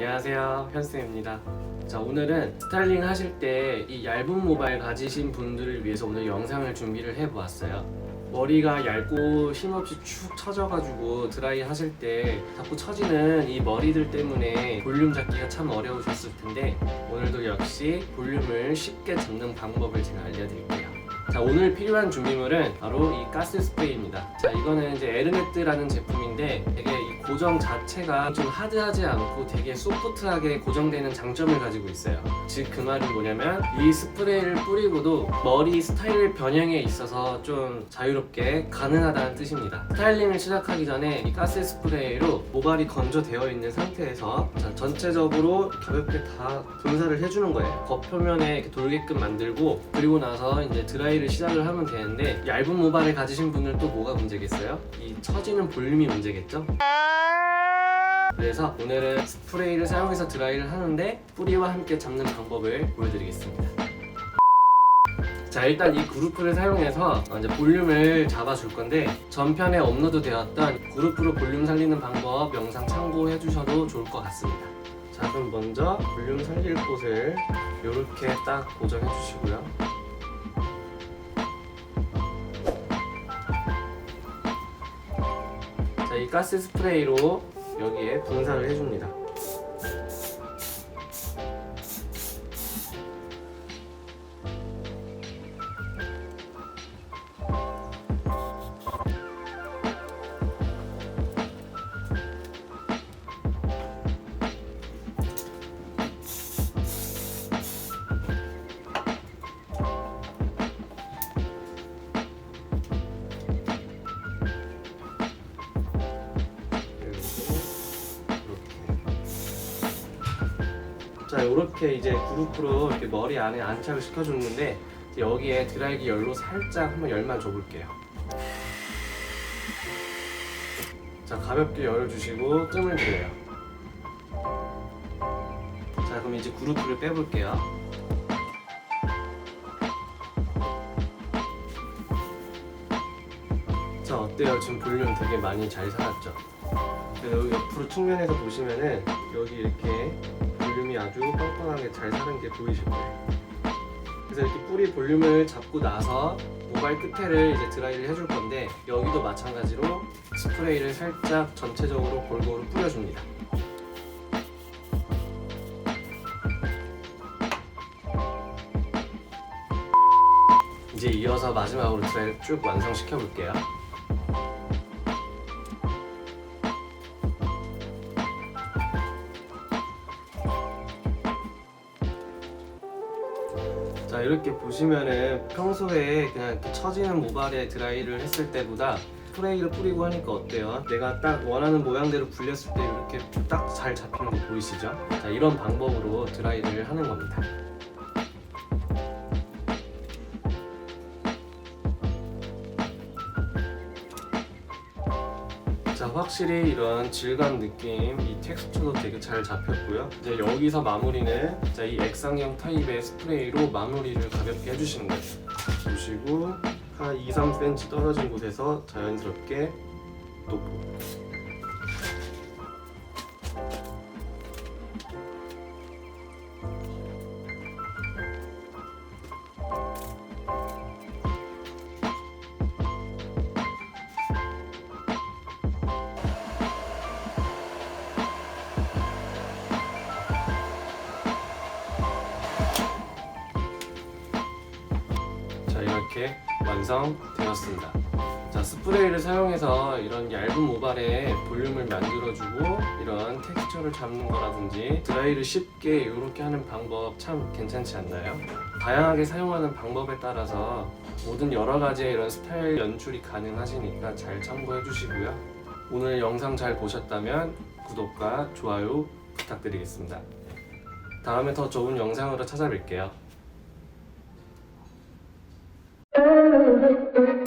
안녕하세요 현쌤입니다. 자 오늘은 스타일링 하실 때 이 얇은 모발 가지신 분들을 위해서 오늘 영상을 준비를 해보았어요. 머리가 얇고 힘없이 축 처져가지고 드라이 하실 때 자꾸 처지는 이 머리들 때문에 볼륨 잡기가 참 어려우셨을 텐데 오늘도 역시 볼륨을 쉽게 잡는 방법을 제가 알려드릴게요. 자 오늘 필요한 준비물은 바로 이 가스 스프레이입니다. 자 이거는 이제 에르메트라는 제품인데 되게 이 고정 자체가 좀 하드하지 않고 되게 소프트하게 고정되는 장점을 가지고 있어요 즉 그 말은 뭐냐면 이 스프레이를 뿌리고도 머리 스타일 변형에 있어서 좀 자유롭게 가능하다는 뜻입니다 스타일링을 시작하기 전에 이 가스 스프레이로 모발이 건조되어 있는 상태에서 자, 전체적으로 가볍게 다 분사를 해주는 거예요 겉표면에 돌게끔 만들고 그리고 나서 이제 드라이를 시작을 하면 되는데 얇은 모발을 가지신 분은 또 뭐가 문제겠어요? 이 처지는 볼륨이 문제겠죠? 그래서 오늘은 스프레이를 사용해서 드라이를 하는데 뿌리와 함께 잡는 방법을 보여드리겠습니다. 자 일단 이 그룹프를 사용해서 이제 볼륨을 잡아줄 건데 전편에 업로드 되었던 그룹프로 볼륨 살리는 방법 영상 참고해 주셔도 좋을 것 같습니다. 자 그럼 먼저 볼륨 살릴 곳을 이렇게 딱 고정해 주시고요. 자 이 가스 스프레이로 여기에 분사를 해줍니다. 자, 이렇게 이제 그룹으로 이렇게 머리 안에 안착을 시켜줬는데 여기에 드라이기 열로 살짝 한번 열만 줘볼게요. 자, 가볍게 열어주시고 뜸을 들여요. 자, 그럼 이제 그룹을 빼볼게요. 자, 어때요? 지금 볼륨 되게 많이 잘 살았죠? 옆으로 측면에서 보시면은 여기 이렇게 볼륨이 아주 뻔뻔하게 잘 사는 게 보이실 거예요. 그래서 이렇게 뿌리 볼륨을 잡고 나서 모발 끝에를 이제 드라이를 해줄 건데 여기도 마찬가지로 스프레이를 살짝 전체적으로 골고루 뿌려줍니다. 이제 이어서 마지막으로 드라이를 쭉 완성시켜 볼게요. 자 이렇게 보시면은 평소에 그냥 처지는 모발에 드라이를 했을 때보다 스프레이를 뿌리고 하니까 어때요? 내가 딱 원하는 모양대로 굴렸을 때 이렇게 딱 잘 잡히는 거 보이시죠? 자 이런 방법으로 드라이를 하는 겁니다. 자 확실히 이런 질감 느낌 이 텍스처도 되게 잘 잡혔고요. 이제 여기서 마무리는 자, 이 액상형 타입의 스프레이로 마무리를 가볍게 해주시는 거예요. 보시고 한 2, 3cm 떨어진 곳에서 자연스럽게 놓고 이렇게 완성되었습니다. 자 스프레이를 사용해서 이런 얇은 모발에 볼륨을 만들어주고 이런 텍스처를 잡는 거라든지 드라이를 쉽게 이렇게 하는 방법 참 괜찮지 않나요? 다양하게 사용하는 방법에 따라서 모든 여러 가지의 이런 스타일 연출이 가능하시니까 잘 참고해 주시고요. 오늘 영상 잘 보셨다면 구독과 좋아요 부탁드리겠습니다. 다음에 더 좋은 영상으로 찾아뵐게요. Thank you.